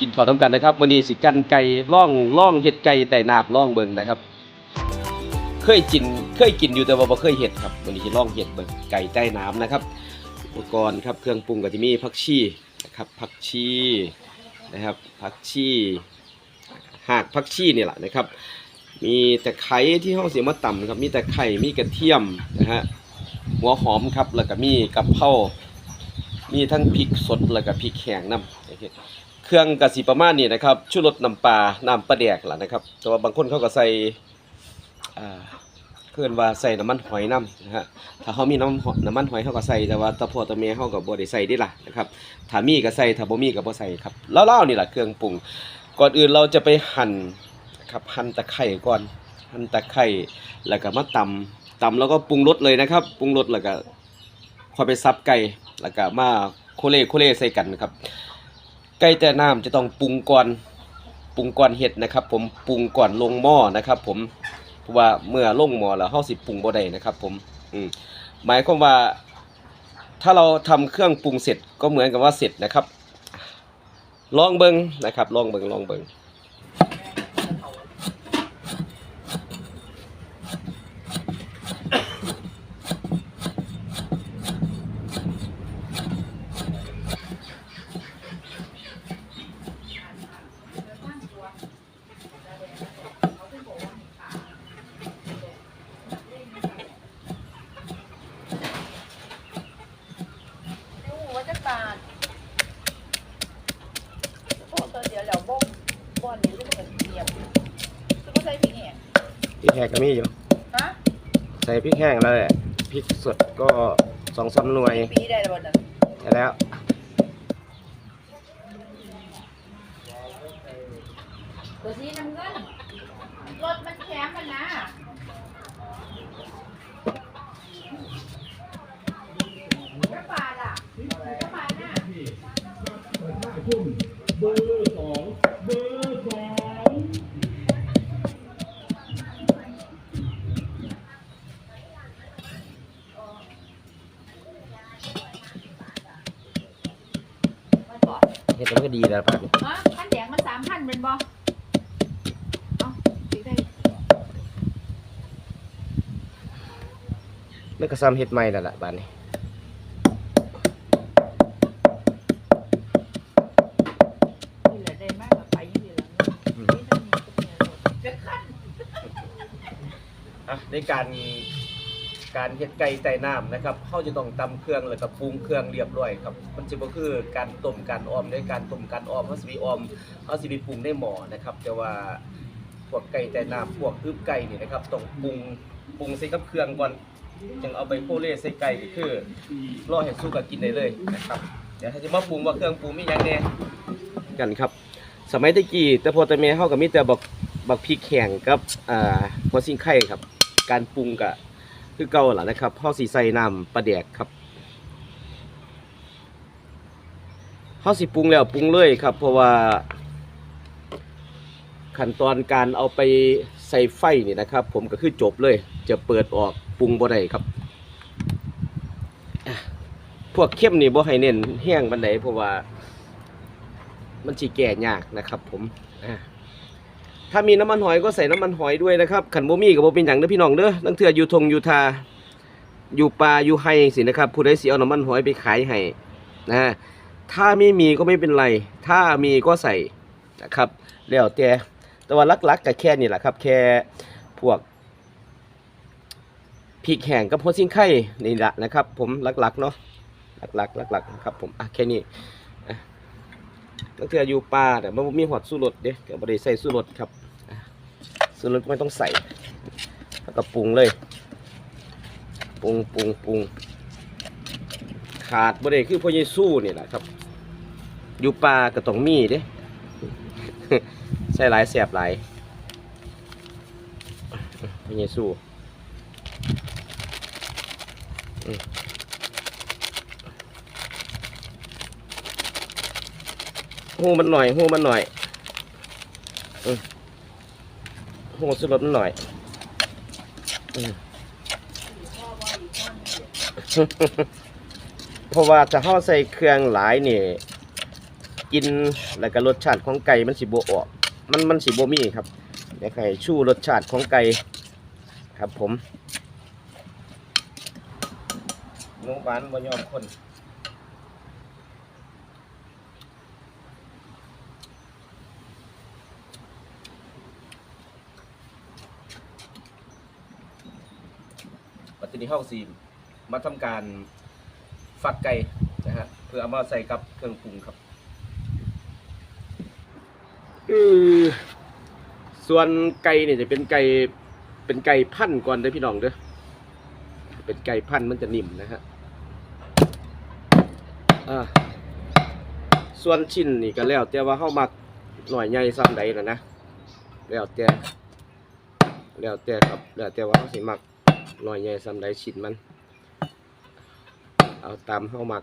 กินข้าวทำกันนะครับวันนี้สิกันไก่ล่องล่องเห็ดไก่แต่นาบล่องเบิงนะครับ เคยกินเคยกินอยู่แต่ว่าบ่เคยเห็ดครับวันนี้สิล่องเห็ดเบิงไก่ใต้น้ำนะครับอุปกรณ์ครับเครื่องปรุงก็จะมีผักชีนะครับผักชีนะครับผักชีหากผักชีนี่แหละนะครับ มีตะไคร้ที่ห้องเสียมาต่ำครับมีตะไคร้มีกระเทียมนะฮะหัวหอมครับแล้วก็มีกะเพรามีทั้งพริกสดแล้วก็พริกแห้งน้ำ เครื่องกะสีประมาณนี้นะครับชูรสน้ำปลาน้ำปลาแดกล่ะนะครับ แต่ว่าบางคนเขาก็ใส่อ่าเพื่อนว่าใส่น้ำมันหอยน้ำนะฮะถ้าเขามีน้ำน้ำมันหอยเขาก็ใส่แต่ว่าตะโพอตะเมียเขาก็บ่ได้ใส่ได้ล่ะนะครับถ้ามีก็ใส่ถ้าบ่มีก็บ่ใส่ครับเล่าๆนี่แหละเครื่องปรุง ก่อนอื่นเราจะไปหั่นครับหั่นตะไคร่ก่อนหั่นตะไคร่แล้วก็มาตำตำแล้วก็ปรุงรสเลยนะครับปรุงรสแล้วก็คอยไปซับไก่แล้วก็มาโคเล่โคเล่ใส่กันนะครับ ไก่แต่น้ำจะต้องปรุงก่อนปรุงก่อนเห็ดนะครับ ผมปรุงก่อนลงหม้อนะครับ ผมเพราะว่าเมื่อลงหม้อแล้วเฮาสิปรุงบ่ได้นะครับ ผมอืมหมายความว่า ถ้าเราทำเครื่องปรุงเสร็จก็เหมือนกับว่าเสร็จนะครับ ลองเบิงนะครับ ลองเบิงลองเบิงหนูว่าจะตาดโอ้ตัวเดียวแล้วบ้งบ้อนนี้ลูกมันเทียมคือก็ใส่พริกแห้ง พริกแห้งก็ มีอยู่ ฮะใส่พริกแห้งแล้วแหละพริกสดก็สองสามหน่วยปีได้แล้วบ่นั่นใช่แล้วตัวสีน้ำเงินรถมันแคมมันนะกระปาดอะกระปาดน่ะมันบอก เห็ ดมันก็ดีแล้วป่ะนี่ฮะขั้นแดงมันสามพันเป็นบ่เอาสีได้มันก็ซ้ำเห็ดใหม่แล้วล่ะบ้านนี้นี่แหละได้มากกว่าไปยี่สิบแล้วนี่ต้องมีตัวเดียวจะขั้นอะในการ การเห็ดไก่ใต้น้ำนะครับเขาจะต้องตำเครื่องแล้วก็ปรุงเครื่องเรียบร้อยครับ มันจะบ่คือการต้มการออมในการต้มการออมเขาสิไปออมเขาสิไปปรุงในหม้อนะครับ แต่ว่าพวกไก่ใต้น้ำพวกอึบไก่นี่นะครับต้องปรุงปรุงใส่กับเครื่องก่อนจึงเอาไปโคเล่ใส่ไก่ก็คือรอให้สุกก็กินได้เลยนะครับเดี๋ยวถ้าจะมาปรุงว่าเครื่องปรุงมีหยังแน่กันครับ สมัยตะกี้แต่พอแต่แม่เฮาก็มีแต่บักบักพริกแข็งกับอ่าหัวซิงไข่ครับ การปรุงก็ คือเก่าล่ะนะครับเฮาสิใส่น้ำปลาแดกครับเฮาสิปรุงแล้วปรุงเลยครับ เพราะว่า ขั้นตอนการเอาไปใส่ไฟนี่นะครับ ผมก็คือจบเลย จะเปิดออกปรุงบ่ได้ครับ พวกเข้มนี่บ่ให้เน้นแห้งปานใดเพราะว่า มันสิแก่ยากนะครับ ผมอะ ถ้ามีน้ำมันหอยก็ใส่น้ำมันหอยด้วยนะครับขันโบมี่ก็บ่เป็นหยังเด้อพี่น้องเด้อตั้งเทื่ออยู่ทงอยู่ทาอยู่ป่าอยู่ไห้สินะครับผู้ใดสิเอาน้ำมันหอยไปขายให้นะฮะถ้าไม่มีก็ไม่เป็นไร ถ้ามีก็ใส่นะครับแล้วแต่แต่ว่าลักๆก็แค่นี้แหละครับ แค่พวกพริกแห้งกับหัวซิงไข่นี่แหละนะครับ ผมลักๆเนาะลักๆลักๆครับผมอะแค่นี้ ตั้งแต่อยู่ป่าแต่มันบ่มีหอดสู้รสเด้ก็บ่ได้ใส่สู้รสครับสู้รสไม่ต้องใส่แล้วก็ปรุงเลยปรุงปรุงปรุงขาดบ่ได้คือพ่อเยซูนี่แหละครับ อยู่ป่าก็ต้องมีเด้ใส่หลายแสบหลายพ่อเยซูอืม หูมันหน่อยหูมันหน่อยหูสุดรสมันหน่อยเพราะว่าจะห่อใส่เครื่องหลายนี่กินแล้วก็รสชาติของไก่มันสิบ่ออก มันมันสิบ่มีครับเดี๋ยให้ชูรสชาติของไก่ครับผมหนูหวานบ่ยอมคนปัจจุบั นห้องสีมาทำการฝักไก่นะฮะเพื่อเอามาใส่กับเครื่องปรุงครับส่วนไก่เนี่ยจะเป็นไก่เป็นไก่พันก่อนเด้อพี่น้องเด้อเป็นไก่พันมันจะนิ่มนะฮะส่วนชิ้นนี่ก็แล้วแต่ว่าเฮามักหน่อยใหญ่ซ้ำใดนะนะแล้วแต่แล้วแต่ครับแล้วแต่ว่าเฮาสิมัก หน่อยใหญ่ซ้ำใดชิ้นมัน เอาตามเฮามัก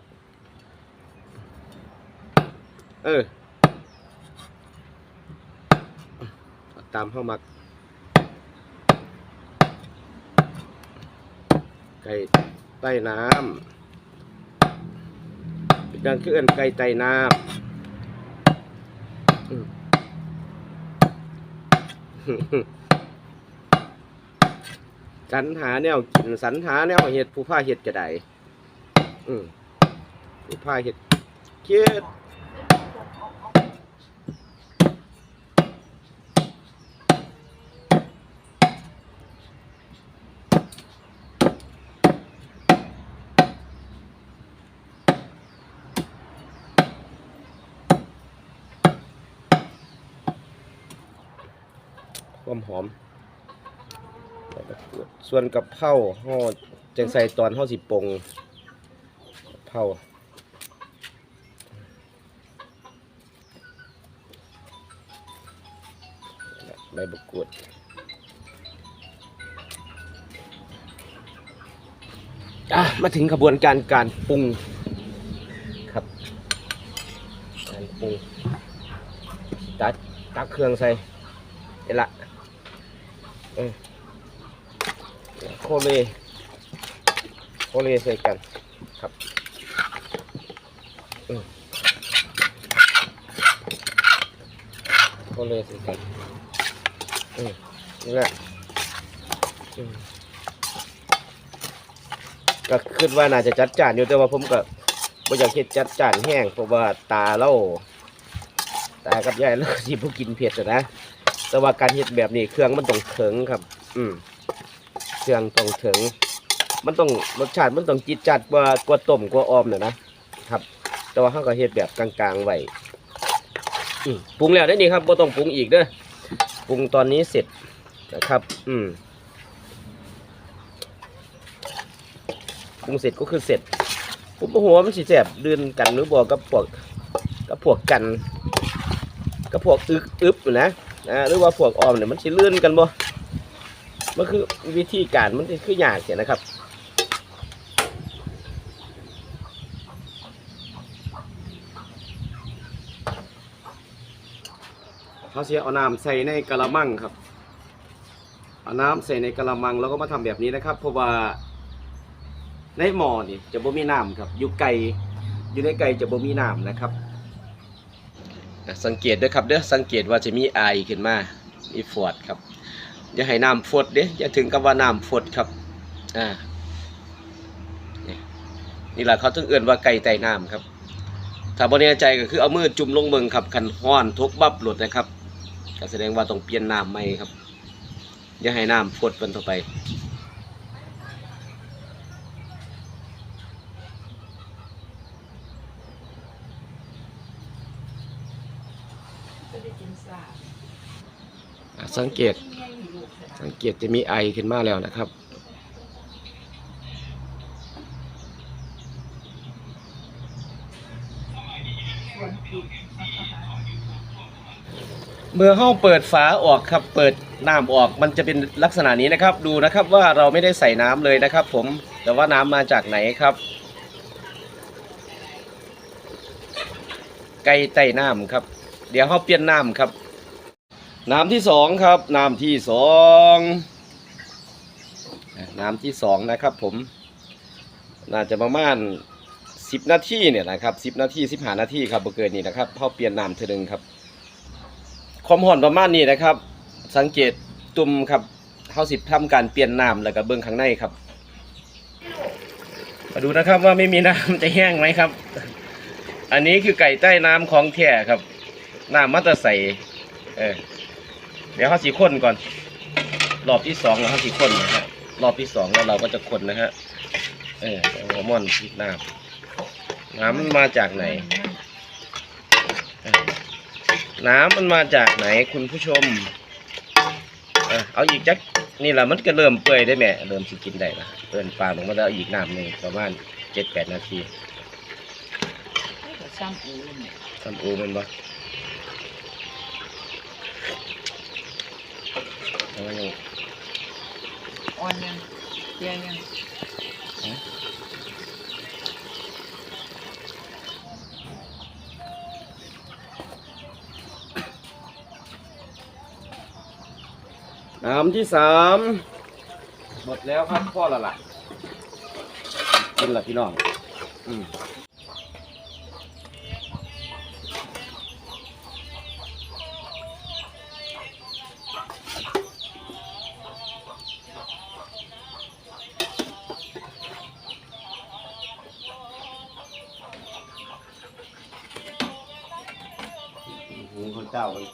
เออตามเข้ามัก ไก่ใต้น้ำเป็นการเคลื่อนไก่ใต้น้ำอืม สรรหาแนวกินสรรหาแนวเห็ดผู้ผ้าเห็ดจะไดอืมผู้ผ้าเห็ดเคิดความหอม ส่วนกับเพราห่อจังใส่ตอนห่อสิปงเพราใบมะกรูดมาถึงกระบวนการการปรุงครับ การปรุงตัดตักเครื่องใส่เห็นละเออ คเลโคเลใส่กันครับเออโคเลใส่กันนี่แหละก็คิดว่าน่าจะจัดจานอยู่แต่ว่าผมก็ไม่อยากเฮ็ดจัดจานแห้งเพราะว่าตาเล่าตากับยายเราสิบ่กินเผ็ดนะแต่ว่าการเฮ็ดแบบนี้เครื่องมันต้องถึงครับ อืม เครื่องต้องถึง มันต้องรสชาติมันต้องจิตจัดกว่ากว่าต้มกว่าออมน่ะนะครับ แต่ว่าเขาก็เฮ็ดแบบกลางๆไว้ปรุงแล้วได้นี่ครับบ่ต้องปรุงอีกเด้อปรุงตอนนี้เสร็จนะครับ อืมปรุงเสร็จก็คือเสร็จผมบ่ฮู้ว่ามันสิแซ่บลื่นกันหรือบ่กับพวกกับพวกกันกับพวกอึกอึบอยู่นะนะหรือว่าพวกออมเนี่ยมันสิลื่นกันบ่ มันคือวิธีการมันคือยากเสียนะครับเขาเสียเอาน้ำใส่ในกะละมังครับเอาน้ำใส่ในกะละมังแล้วก็มาทำแบบนี้นะครับ เพราะว่าในหม้อนี่จะบ่มีน้ำครับอยู่ไก่อยู่ในไก่จะบ่มีน้ำนะครับ สังเกตด้วยครับเด้อสังเกตว่าจะมีไอขึ้นมามีฟอดครับ อย่าให้น้ำฟดเด้อย่าถึงกับว่าน้ำฟดครับอ่านี่นี่แหละเขาถึงเอื่นว่าไก่ไต่น้ำครับ ถ้าบ่แน่ใจก็คือเอามือจุ่มลงเบิงครับคันห้อนทุกบับหลุดนะครับก็แสดงว่าต้องเปลี่ยนน้ำใหม่ครับ อย่าให้น้ำฟดมันต่อไปก็ได้กินสาอะสังเกต สังเกตจะมีไอขึ้นมาแล้วนะครับ เมื่อเข้าเปิดฝาออกครับ เปิดน้ำออกมันจะเป็นลักษณะนี้นะครับ ดูนะครับว่าเราไม่ได้ใส่น้ำเลยนะครับ ผมแต่ว่าน้ำมาจากไหนครับ ไก่ไต่น้ำครับ เดี๋ยวเขาเปลี่ยนน้ำครับ น้ำที่สองครับ น้ำที่สองน้ำที่สองนะครับ ผม น่าจะประมาณสิบนาทีเนี่ยนะครับสิบนาทีสิบห้านาทีครับบเกินนี้นะครับเฮาเปลี่ยนน้ำเทื่อหนึงครับ ความร้อนประมาณนี้นะครับ สังเกตตุ่มครับเฮาสิบทำการเปลี่ยนน้ำแล้วก็เบิ่งข้างในครับ มาดูนะครับว่าไม่มีน้ำจะแห้งไหมครับ อันนี้คือไก่ใต้น้ำของแท้ครับน้ำมัตตใสเออ เดี๋ยวเขาสีข้นก่อน รอบที่สองแล้วเขาสีข้นนะฮะรอบที่สองแล้วเราก็จะคนนะฮะเออหัวม่อนพริกน้ำน้ำมันมาจากไหนเออน้ำมันมาจากไหนคุณผู้ชมเออเอาอีกจักนี่แหละมันก็เริ่มเปื่อยได้แม่เริ่มสิกินได้ละเปิ่นปลาลงมาแล้วเอาอีกน้ำหนึ่งประมาณเจ็ดแปดนาทีซ้ำอูเนี่ยทำอูมันบ่เอา ไว้ยังอ่อนยังเจียงยังน้ำที่สามหมดแล้วครับพ่อละล่ะกินละพี่น้อง อืม เจ้าเลย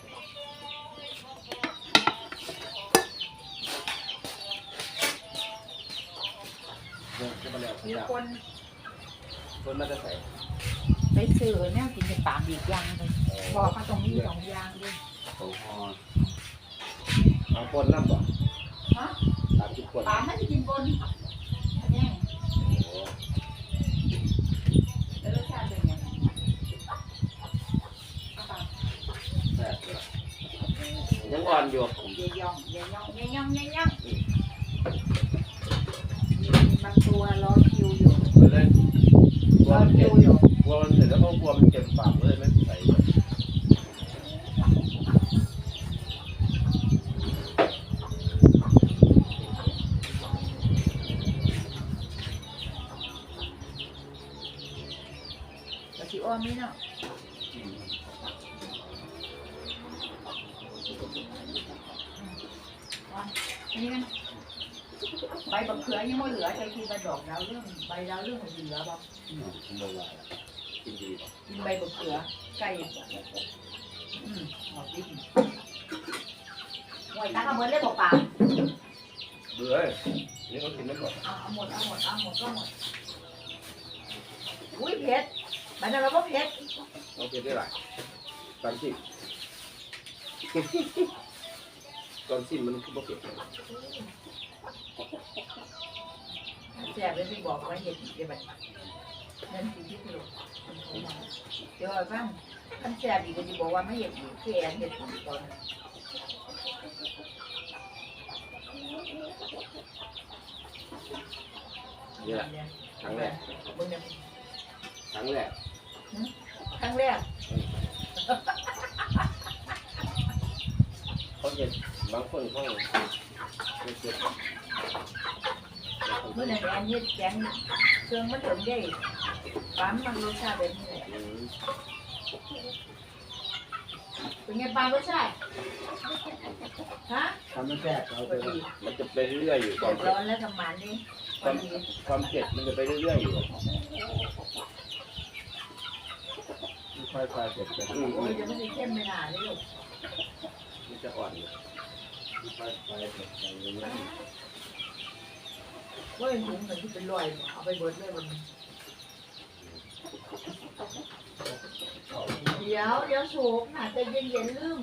มีคนคนมาจะใส่ไปซื้อเนี่ยกินในปามอีกอย่างเลยพอเขาตรงนี้สองอย่างด้วยของพอเอาคนน้ำบ่ฮะสามสิบคนปามไม่ได้กินบนนี้ โอ้ แล้วรสชาติเป็นยังไงเอาปาม แซ่บเลยยังอ่อนอยู่ เยย่องเยย่องเยย่องเยย่องมีบางตัวรอคิวอยู่ไปเลยกลัรวอมันคิเจ็วบอยู่กลัวมันเสร็จแล้วก็กลัวมันเจ็บปากเลยไม่ใส่เลยกะทิอ้อมนี่เนาะอ่อนอันนี้กันใบบัก เขือยังไม่เหลือใจทีใบดอกดาวเรื่องใบดาวเรื่องมันเหลือบ่อืมผมบอกว่ากินดีป่ะกินใบบักเขือไก่อืมหอมดิบหวยตาขบวนได้บอกป่าเบื่อเลยนี่เขากินไม่หมดเอาเอาหมดเอาหมดเอาหมดก็หมดอุ้ยเผ็ดมันอะไรก็เผ็ดโอเคได้หลายสามสิบตอนสิ้นมันคือบ่เก็บ แซ่บเลยที่บอกว่าเห็ดเดี๋ยวแบบนั่นคือที่ถูกเดี๋ยวเอาบ้างท่านแซ่บอีกก็จะบอกว่าไม่เห็ดอยู่แค่เห็ดอยู่ก่อนนี่แหละครั้งแรกครั้งแรกครั้งแรกเขาเห็นบางคนเขาไม่เก็บ เมื่อนั้นแอนเฮ็ดแกงเครื่องมันถึงได้ปั๊มมันรสชาติแบบนี้แหละเป็นไงปลารสชาติฮะทำมันแตกเอาพไปอดีมันจะไปเรื่อยๆอยู่คเดืวาอมดเผ็ร้ดอนแล้วทำมันนี่พอดีความเผ็ดมันจะไปเรื่อยๆอยู่ค่อยๆเก็บกันอืมโอ้ยจะไม่ได้เข้มไม่นานเลยลูกมันจะอ่อนอยู่ค่อยๆเก็บกันเรื่อย เว้ยถุงเหมือนที่เป็นรอยเอาไปเบิดเลยมันเดี๋ยวเดี๋ยวโฉกน่ะใจเย็นๆลืม